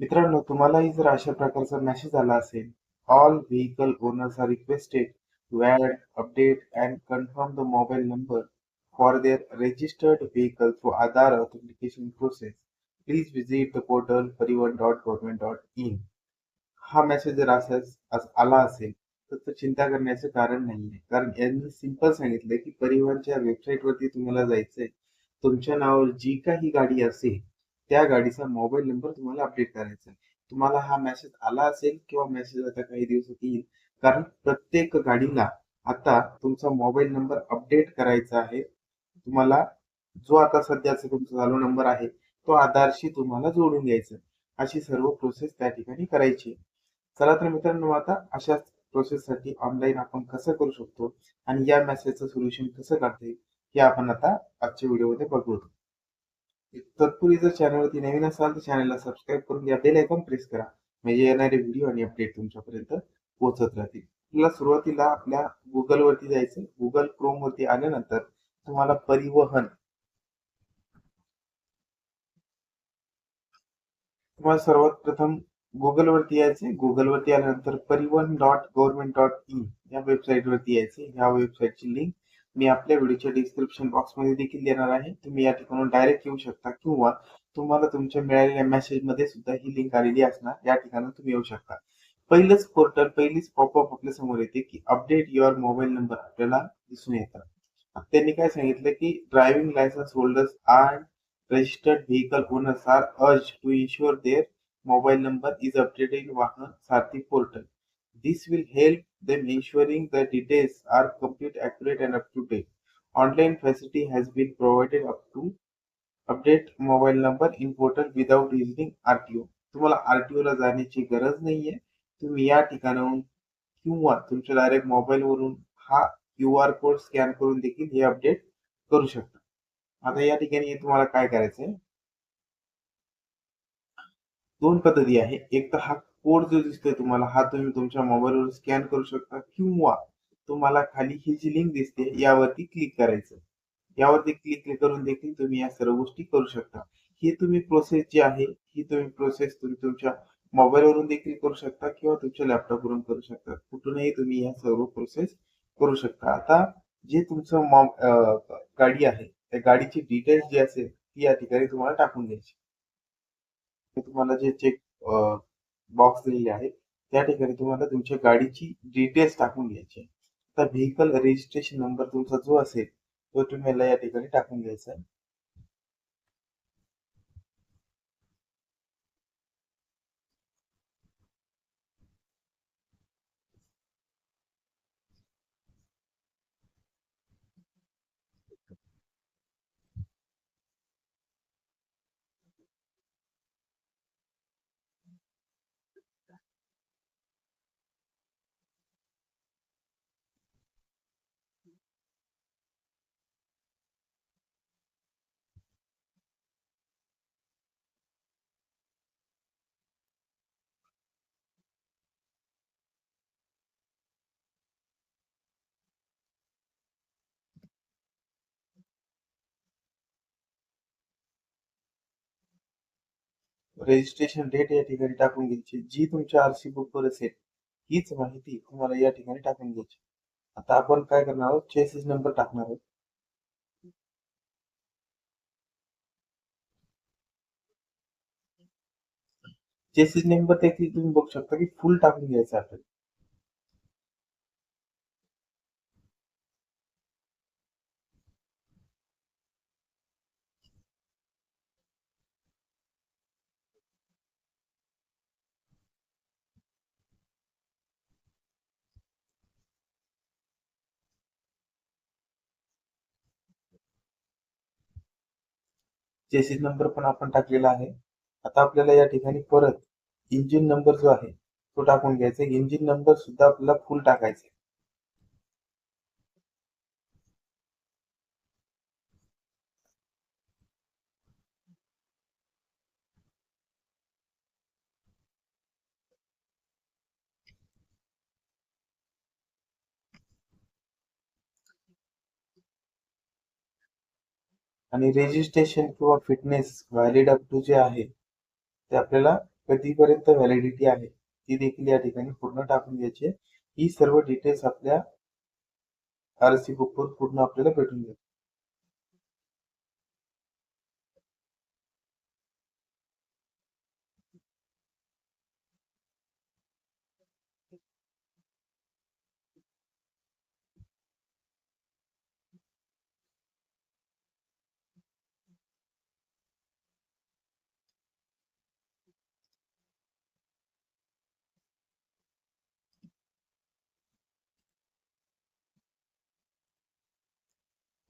मित्रांनो तुम्हालाही जर अशा प्रकारचा मेसेज आला असेल all vehicle owners are requested to update and confirm the mobile number for their registered vehicle through Aadhaar authentication process please visit the portal Parivahan dot government dot in हा message जर असाच आला असेल तर तो चिंता करण्याचं कारण नाहीये. कारण यांनी सिंपल सांगितलंय की परिवहनच्या वेबसाईट वरती तुम्हाला जायचंय. तुमच्या नावावर जी काही गाडी असेल त्या गाडीचा मोबाईल नंबर तुम्हाला अपडेट करायचा आहे. तुम्हाला हा मेसेज आला असेल किंवा मेसेज आता काही दिवसात येईल. कारण प्रत्येक गाडीला आता तुमचा मोबाईल नंबर अपडेट करायचा आहे. तुम्हाला जो आता सध्याचा तुमचा चालू नंबर आहे तो आधारशी तुम्हाला जोडून घ्यायचा अशी सर्व प्रोसेस त्या ठिकाणी करायची आहे. चला तर मित्रांनो आता अशाच प्रोसेससाठी ऑनलाईन आपण कसं करू शकतो आणि या मेसेजचं सोल्युशन कसं काढता येईल हे आपण आता आजच्या व्हिडिओमध्ये बघू. तत्पूर्वी जर चॅनलवरती नवीन असाल तर चॅनलला सबस्क्राईब करून या बेल आयकॉन प्रेस करा. म्हणजे येणारे व्हिडिओ आणि अपडेट तुमच्यापर्यंत पोहोचत राहतील. आपल्याला सुरुवातीला आपल्या गुगल वरती जायचं गुगल क्रोम वरती आल्यानंतर तुम्हाला परिवहन तुम्हाला सर्वात प्रथम गुगल वरती यायचे गुगल वरती आल्यानंतर Parivahan dot government dot in या वेबसाईट वरती यायचे ह्या वेबसाईटची लिंक मी आपल्या व्हिडिओच्या डिस्क्रिप्शन बॉक्समध्ये देखील देणार आहे. तुम्ही या ठिकाणून डायरेक्ट येऊ शकता किंवा तुम्हाला तुमच्या मिळालेल्या मेसेजमध्ये सुद्धा ही लिंक आलेली असणार. या ठिकाणी तुम्ही येऊ शकता. पहिलंच पोर्टल पहिलीच पॉपअप आपल्यासमोर येते की अपडेट युअर मोबाईल नंबर आपल्याला दिसून येतात त्यांनी काय सांगितलं की driving license holders and registered vehicle owners are urged to ensure their mobile number is updated Vahan Sarathi portal. This will help them ensuring the details are complete, accurate, and up to date. Online facility has been provided up to update mobile number in portal without visiting RTO. तुम्हाला RTO ला जाण्याची गरज नाहीये तुम्ही या ठिकाणाहून किंवा तुमच्या डायरेक्ट मोबाईल वरून हा क्यू आर कोड स्कॅन करून देखील हे अपडेट करू शकता आता या ठिकाणी तुम्हाला काय करायचंय दोन पद्धती आहे एक तर हा कोड जो दिसतोय तुम्हाला हा तुम्ही तुमच्या मोबाईलवर स्कॅन करू शकता किंवा तुम्हाला खाली ही जी लिंक दिसते यावरती क्लिक करायचं. यावरती क्लिक करून देखील तुम्ही या सर्व गोष्टी करू शकता. ही तुम्ही प्रोसेस जी आहे ही तुम्ही प्रोसेस तुम्ही तुमच्या मोबाईलवरून देखील करू शकता किंवा तुमच्या लॅपटॉपवरून करू शकता. कुठूनही तुम्ही या सर्व प्रोसेस करू शकता. आता जे तुमचं गाडी आहे त्या गाडीची डिटेल्स जी असेल ती या ठिकाणी तुम्हाला टाकून द्यायची. तुम्हाला जे चेक बॉक्स दिलेले आहे त्या ठिकाणी तुम्हाला तुमच्या गाडीची डिटेल्स टाकून घ्यायची आहे. आता व्हेकल रजिस्ट्रेशन नंबर तुमचा जो असेल तो तुम्हाला या ठिकाणी टाकून घ्यायचा आहे रजिस्ट्रेशन डेट या ठिकाणी टाकून घ्यायची. जी तुमच्या आरसी बुक वर असेल हीच माहिती तुम्हाला या ठिकाणी टाकून घ्यायची. आता आपण काय करणार आहोत? चेसिस नंबर टाकणार आहोत. चेसिस नंबर देखील तुम्ही बघू शकता की फुल टाकून घ्यायचा आपल्याला चेसिस नंबर पण आपण टाकलेला आहे. आता आपल्याला या ठिकाणी परत इंजिन नंबर जो आहे तो टाकून घ्यायचा इंजिन नंबर सुद्धा आपल्याला फुल टाकायचा आणि रेजिस्ट्रेशन किंवा फिटनेस व्हॅलिड अप टू जे आहे ते आपल्याला कधीपर्यंत व्हॅलिडिटी आहे ती देखील या ठिकाणी पूर्ण टाकून घ्यायची ही सर्व डिटेल्स आपल्या आरसी बुकवर पूर्ण आपल्याला भेटून जाईल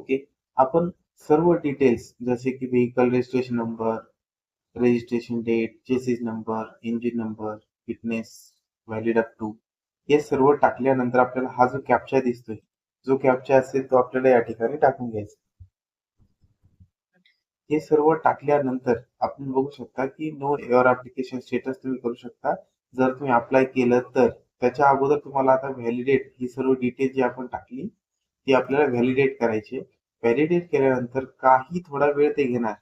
ओके. आपण सर्व डिटेल्स जसे की vehicle registration number registration date chassis number engine number fitness valid up to हे सर्व टाकल्यानंतर आपल्याला हा जो कॅप्चा दिसतोय जो कॅप्चा असेल तो आपल्याला या ठिकाणी टाकून घ्यायचा हे सर्व टाकल्यानंतर आपण बघू शकता की नो एअर ऍप्लिकेशन स्टेटस तुम्ही करू शकता. जर तुम्ही अप्लाय केलं तर त्याच्या अगोदर तुम्हाला आता व्हॅलिडेट ही सर्व डिटेल जी आपण टाकली ती आपल्याला व्हॅलिडेट करायची व्हॅलिडेट केल्यानंतर काही थोडा वेळ ते घेणार.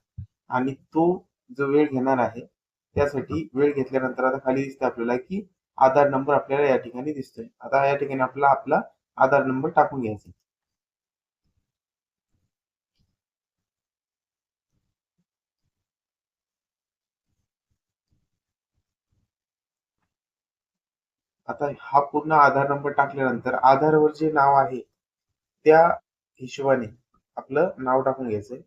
आणि तो जो वेळ घेणार आहे त्यासाठी वेळ घेतल्यानंतर आता खाली दिसते आपल्याला की आधार नंबर आपल्याला या ठिकाणी दिसतोय. आता या ठिकाणी आपला आपला आधार नंबर टाकून घ्यायचा. आता हा पूर्ण आधार नंबर टाकल्यानंतर आधारवर जे नाव आहे त्या हिशोबाने आपलं नाव टाकून घ्यायचंय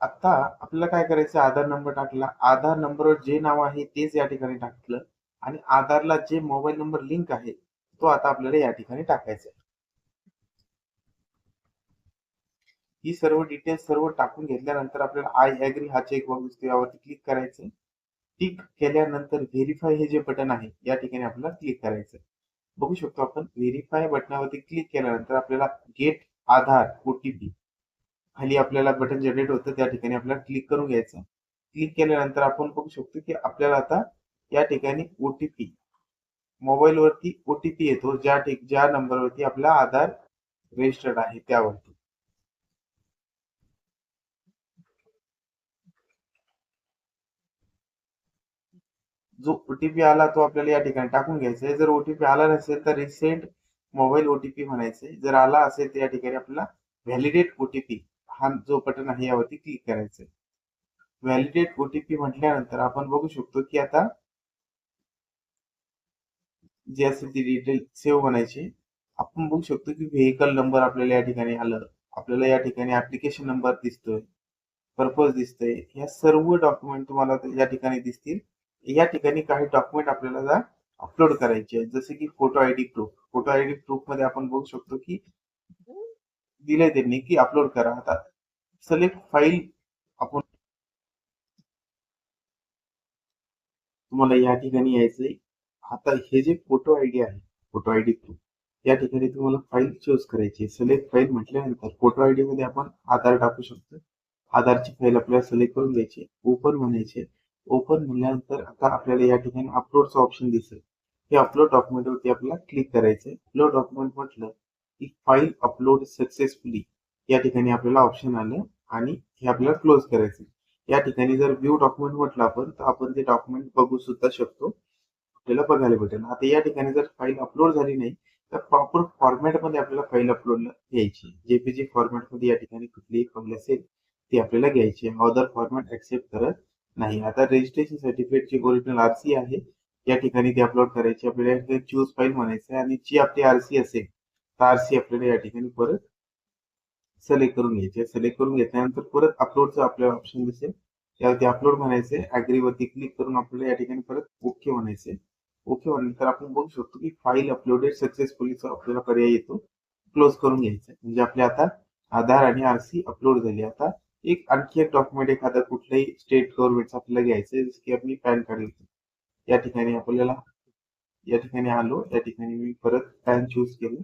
आता आपल्याला काय करायचं? आधार नंबर टाकला. आधार नंबरवर जे नाव आहे तेच या ठिकाणी टाकलं. आणि आधारला जे मोबाईल नंबर लिंक आहे तो आता आपल्याला या ठिकाणी टाकायचा आहे. ही सर्व डिटेल्स सर्व टाकून घेतल्यानंतर आपल्याला आय ऍग्री हा चेक बॉक्स यावरती क्लिक करायचं. टिक केल्यानंतर व्हेरीफाय हे जे बटन आहे या ठिकाणी आपल्याला क्लिक करायचं बघू शकतो आपण व्हेरीफाय बटनावरती क्लिक केल्यानंतर आपल्याला गेट आधार ओटीपी खाली आपल्याला बटन जनरेट होतं त्या ठिकाणी आपल्याला क्लिक करून घ्यायचं क्लिक केल्यानंतर आपण बघू शकतो की आपल्याला आता या ठिकाणी ओटीपी मोबाईल वरती ओटीपी येतो ज्या ठिक ज्या नंबरवरती आपला आधार रजिस्टर्ड आहे त्यावरती. जो ओटीपी आला तो आपल्याला या ठिकाणी टाकून घ्यायचा आहे. जर ओटीपी आला नसेल तर रिसेंट मोबाईल ओटीपी म्हणायचे. जर आला असेल तर या ठिकाणी आपल्याला व्हॅलिडेट ओटीपी हा जो बटन आहे यावरती क्लिक करायचं व्हॅलिडेट ओटीपी म्हटल्यानंतर आपण बघू शकतो की आता जे असेल ती डिटेल सेव्ह बनायची आपण बघू शकतो की व्हेकल नंबर आपल्याला या ठिकाणी आलं. आपल्याला या ठिकाणी ऍप्लिकेशन नंबर दिसतोय पर्पज दिसतोय. या सर्व डॉक्युमेंट तुम्हाला या ठिकाणी दिसतील. या ठिकाणी काही डॉक्युमेंट आपल्याला अपलोड करायचे आहेत जसे की photo ID proof photo ID प्रूफमध्ये आपण बघू शकतो की दिले त्यांनी की अपलोड करा. आता सिलेक्ट फाईल आपण तुम्हाला या ठिकाणी यायचंय. आता हे जे फोटो आयडी आहे फोटो आयडी प्रूफ या ठिकाणी तुम्हाला फाईल चूज करायची सिलेक्ट फाईल म्हटल्यानंतर फोटो आयडी मध्ये आपण आधार टाकू शकतो. आधारची फाईल आपल्याला सिलेक्ट करून द्यायची ओपन म्हणायचे ओपन म्हणल्यानंतर आता आपल्याला या ठिकाणी अपलोडचं ऑप्शन दिसेल. हे अपलोड डॉक्युमेंट वरती आपल्याला क्लिक करायचंय. अपलोड डॉक्युमेंट म्हटलं की फाईल अपलोड सक्सेसफुली या ठिकाणी आपल्याला ऑप्शन आलं आणि हे आपल्याला क्लोज करायचं या ठिकाणी जर व्ह्यू डॉक्युमेंट म्हटलं आपण तर आपण ते डॉक्युमेंट बघू सुद्धा शकतो. आपल्याला बघायला भेटेल. आता या ठिकाणी जर फाईल अपलोड झाली नाही तर प्रॉपर फॉर्मॅटमध्ये आपल्याला फाईल अपलोड घ्यायची जेपीजी फॉर्मॅटमध्ये या ठिकाणी कुठलीही फाईल असेल ती आपल्याला घ्यायची अदर फॉर्मॅट ऍक्सेप्ट करत नाही आता रजिस्ट्रेशन सर्टिफिकेटची ओरिजिनल आरसी आहे. या ठिकाणी ती अपलोड करायची आपल्याला चूज फाईल म्हणायचं आहे आणि जी आपली आरसी असेल तर आरसी आपल्याला या ठिकाणी परत सिलेक्ट करून घ्यायची सिलेक्ट करून घेतल्यानंतर परत अपलोडचं आपल्याला ऑप्शन दिसेल. त्यावरती अपलोड म्हणायचे अग्रीवरती क्लिक करून आपल्याला या ठिकाणी परत ओके म्हणायचे ओके म्हटल्यानंतर आपण बघू शकतो की फाईल अपलोडेड सक्सेसफुलीचा आपल्याला पर्याय येतो. क्लोज करून घ्यायचा म्हणजे आपले आता आधार आणि आरसी अपलोड झाली. आता एक आणखी एक डॉक्युमेंट एखादा कुठलंही स्टेट गव्हर्नमेंट आपल्याला घ्यायचं जसं की आपली पॅन कार्ड घेतो या ठिकाणी आपल्याला या ठिकाणी आलो या ठिकाणी मी परत पॅन चूज केलं.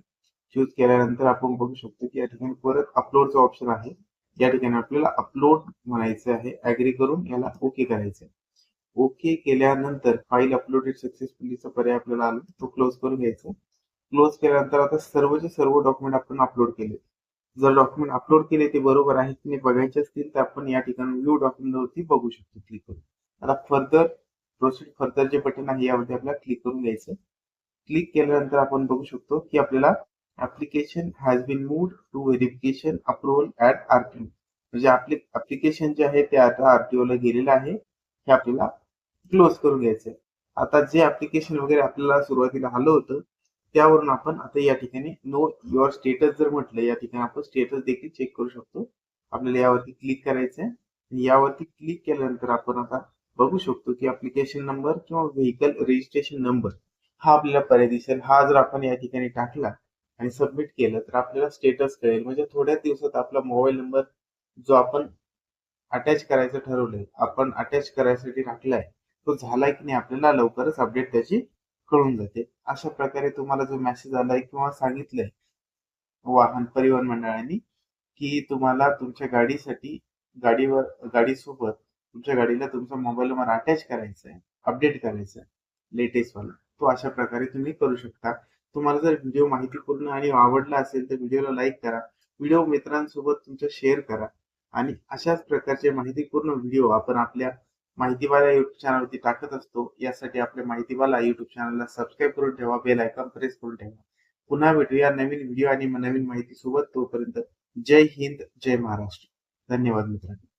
चूज केल्यानंतर आपण बघू शकतो की या ठिकाणी परत अपलोडचं ऑप्शन आहे. या ठिकाणी आपल्याला अपलोड म्हणायचं आहे. ऍग्री करून याला ओके करायचं ओके केल्यानंतर फाईल अपलोडेड सक्सेसफुलीचा पर्याय आपल्याला आला तो क्लोज करून घ्यायचा. क्लोज केल्यानंतर आता सर्वचे सर्व डॉक्युमेंट आपण अपलोड केले जर डॉक्युमेंट अपलोड केले ते बरोबर आहे की नाही बघायचे असतील तर आपण या ठिकाणी व्ह्यू डॉक्युमेंट वरती बघू शकतो क्लिक करून. आता फर्दर प्रोसीड फर्दर जे बटन आहे यावरती आपल्याला क्लिक करून घ्यायचं क्लिक केल्यानंतर आपण बघू शकतो की आपल्याला application has been moved to verification approval at RTO म्हणजे आपले ऍप्लिकेशन जे आहे ते आता आरटीओ ला गेलेलं आहे. हे आपल्याला क्लोज करून घ्यायचं आता जे ऍप्लिकेशन वगैरे आपल्याला सुरुवातीला आलं होतं त्यावरून आपण आता या ठिकाणी नो युअर स्टेटस जर म्हटलं या ठिकाणी आपण स्टेटस देखील चेक करू शकतो. आपल्याला यावरती क्लिक करायचं आहे यावरती क्लिक केल्यानंतर आपण आता बघू शकतो की अप्लिकेशन नंबर किंवा व्हेकल रजिस्ट्रेशन नंबर हा आपल्याला पर्याय दिसेल. हा जर आपण या ठिकाणी टाकला आणि सबमिट केलं तर आपल्याला स्टेटस कळेल. म्हणजे थोड्या दिवसात आपला मोबाईल नंबर जो आपण अटॅच करायचं ठरवलंय आपण अटॅच करायसाठी टाकलाय तो झालाय की नाही आपल्याला लवकरच अपडेट त्याची कळून जाते. अशा प्रकारे तुम्हाला जो मेसेज आलाय किंवा सांगितलंय वाहन परिवहन मंडळाने की तुम्हाला तुमच्या गाडीसाठी गाडीवर गाडीसोबत तुमच्या गाडीला तुमचा मोबाईल नंबर अटॅच करायचा आहे अपडेट करायचा आहे लेटेस्ट वाला. तो अशा प्रकारे तुम्ही करू शकता. तुम्हाला जर व्हिडिओ माहितीपूर्ण आणि आवडला असेल तर व्हिडिओला लाईक करा. व्हिडिओ मित्रांसोबत तुमच्या शेअर करा. आणि अशाच प्रकारचे माहितीपूर्ण व्हिडिओ आपण आपल्या माहितीवाला युट्यूब चॅनलवरती टाकत असतो. यासाठी आपल्या माहितीवाला युट्यूब चॅनलला सबस्क्राईब करून ठेवा बेल आयकॉन प्रेस करून ठेवा. पुन्हा भेटूया नवीन व्हिडिओ आणि नवीन माहिती सोबत तोपर्यंत जय हिंद जय महाराष्ट्र. धन्यवाद मित्रांनो.